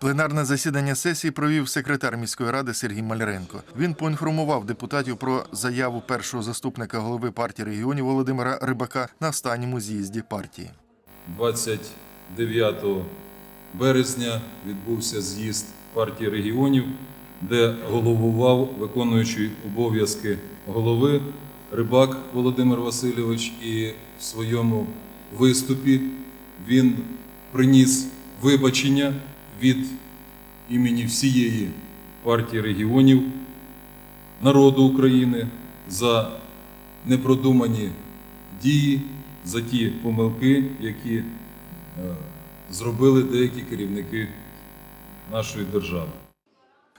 Пленарне засідання сесії провів секретар міської ради Сергій Маляренко. Він поінформував депутатів про заяву першого заступника голови партії регіонів Володимира Рибака на останньому з'їзді партії. 29 березня відбувся з'їзд партії регіонів, де головував виконуючий обов'язки голови Рибак Володимир Васильович, і в своєму виступі він приніс вибачення від імені всієї партії регіонів народу України за непродумані дії, за ті помилки, які е, зробили деякі керівники нашої держави.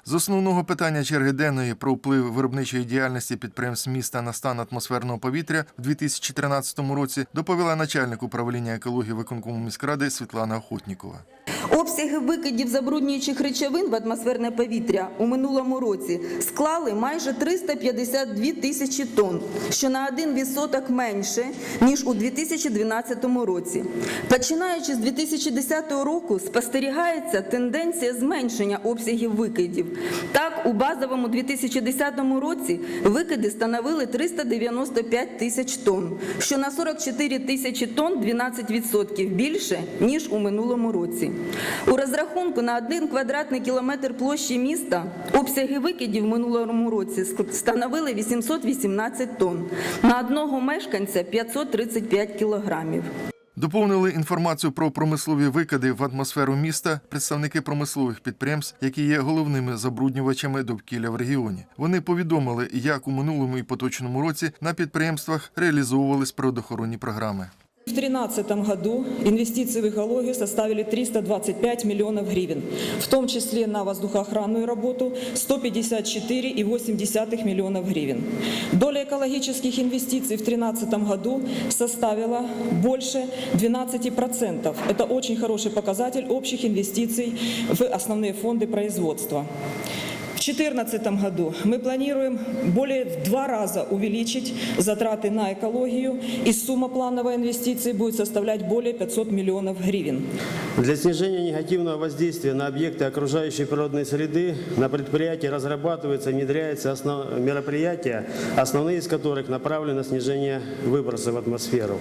З основного питання черги денної про вплив виробничої діяльності підприємств міста на стан атмосферного повітря в 2013 році доповіла начальник управління екології виконкому міськради Світлана Охотнікова. Обсяги викидів забруднюючих речовин в атмосферне повітря у минулому році склали майже 352 тисячі тонн, що на 1% менше, ніж у 2012 році. Починаючи з 2010 року спостерігається тенденція зменшення обсягів викидів. Так, у базовому 2010 році викиди становили 395 тисяч тонн, що на 44 тисячі тонн 12% більше, ніж у минулому році. У розрахунку на 1 квадратний кілометр площі міста обсяги викидів минулому році становили 818 тонн, на одного мешканця 535 кілограмів. Доповнили інформацію про промислові викиди в атмосферу міста представники промислових підприємств, які є головними забруднювачами довкілля в регіоні. Вони повідомили, як у минулому і поточному році на підприємствах реалізовувались природоохоронні програми. В 2013 году инвестиции в экологию составили 325 миллионов гривен, в том числе на воздухоохранную работу 154,8 миллионов гривен. Доля экологических инвестиций в 2013 году составила больше 12%. Это очень хороший показатель общих инвестиций в основные фонды производства. В 2014 году мы планируем более в два раза увеличить затраты на экологию, и сумма плановой инвестиции будет составлять более 500 миллионов гривен. Для снижения негативного воздействия на объекты окружающей природной среды на предприятии разрабатываются и внедряются основ- мероприятия, основные из которых направлены на снижение выбросов в атмосферу.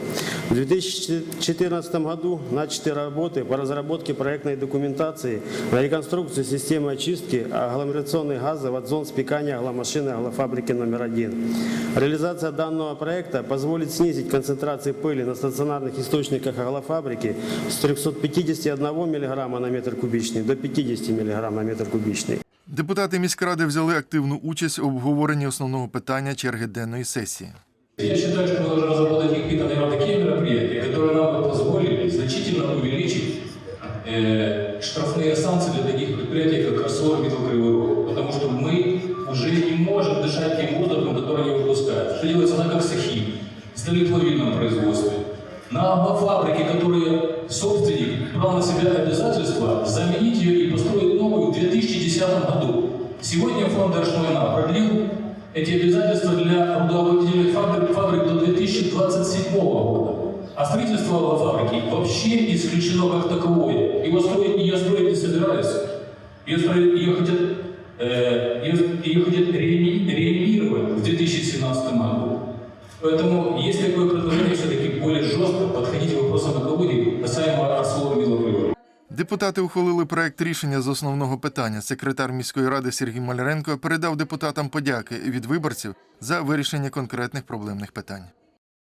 В 2014 году начаты работы по разработке проектной документации на реконструкцию системы очистки агломерационных газов от зон спекания агломашины аглофабрики номер один. Реализация данного проекта позволит снизить концентрации пыли на стационарных источниках аглофабрики с 351 мг на метр кубичный до 50 мг на метр кубичный. Депутати міськради взяли активну участь у обговоренні основного питання черги денної сесії. Я считаю, что мы должны разработать какие-то, наверное, такие мероприятия, которые нам бы позволили значительно увеличить э, штрафные санкции для таких предприятий, как ArcelorMittal Кривой Рог. Потому что мы уже не можем дышать тем воздухом, который они выпускают. Что делается на Коксахим, столеплавильном производстве, на фабрике, которые собственник брал на себя обязательство заменить ее и построить новую в 2010 году. Сегодня фонд Держмайна продлил эти обязательства для рудообогатительных фабрик, фабрик до 2027 года. А строительство фабрики вообще исключено как таковое. Его строить, ее строить не собираются. Ее, строить, ее хотят, э, ее, ее хотят реани- реанимировать в 2017 году. Поэтому если такое предложение все-таки более жестко подходить к вопросам экологии касаемо ArcelorMittal Кривой Депутати ухвалили проект рішення з основного питання. Секретар міської ради Сергій Маляренко передав депутатам подяки від виборців за вирішення конкретних проблемних питань.